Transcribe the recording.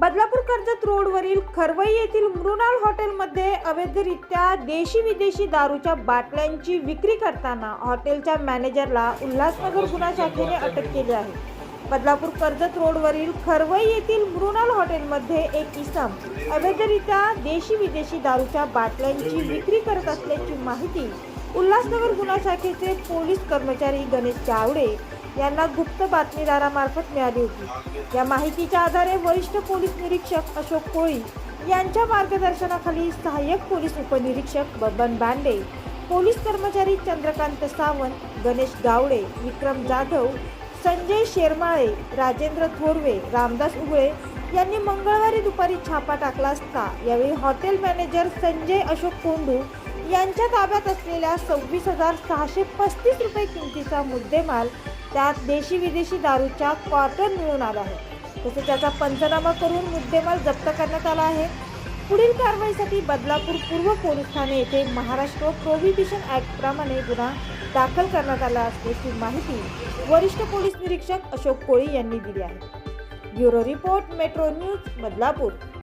बदलापूर कर्जत रोडवरील खरवई येथील मृणाल हॉटेलमध्ये अवैधरित्या देशी विदेशी दारूच्या बाटल्यांची विक्री करताना हॉटेलच्या मॅनेजरला उल्हासनगर गुन्हा शाखेने अटक केली आहे. बदलापूर कर्जत रोडवरील खरवई येथील मृणाल हॉटेलमध्ये एक इसम अवैधरित्या देशी विदेशी दारूच्या बाटल्यांची विक्री करत असल्याची माहिती उल्हासनगर गुन्हा शाखेचे पोलीस कर्मचारी गणेश चावडे यांना गुप्त बातमीदारामार्फत मिळाली होती. या माहितीच्या आधारे वरिष्ठ पोलीस निरीक्षक अशोक कोळी यांच्या मार्गदर्शनाखाली सहाय्यक पोलीस उपनिरीक्षक बबन बांडे पोलीस कर्मचारी चंद्रकांत सावंत गणेश गावडे विक्रम जाधव संजय शेरमाळे राजेंद्र थोरवे रामदास उगळे यांनी मंगळवारी दुपारी छापा टाकला असता यावेळी हॉटेल मॅनेजर संजय अशोक कोंडू यांच्या ताब्यात असलेल्या सव्वीस हजार सहाशे पस्तीस रुपये किमतीचा मुद्देमाल त्यात देशी विदेशी दारूच्या क्वार्टर मिळून आला आहे. तसेच त्याचा पंचनामा करून मुद्देमाल जप्त करण्यात आला आहे. पुढील कारवाईसाठी बदलापूर पूर्व पोलीस ठाणे येथे महाराष्ट्र प्रोहिबिशन ॲक्टप्रमाणे गुन्हा दाखल करण्यात आला असल्याची माहिती वरिष्ठ पोलीस निरीक्षक अशोक कोळी यांनी दिली आहे. Bureau report metro news Badlapur.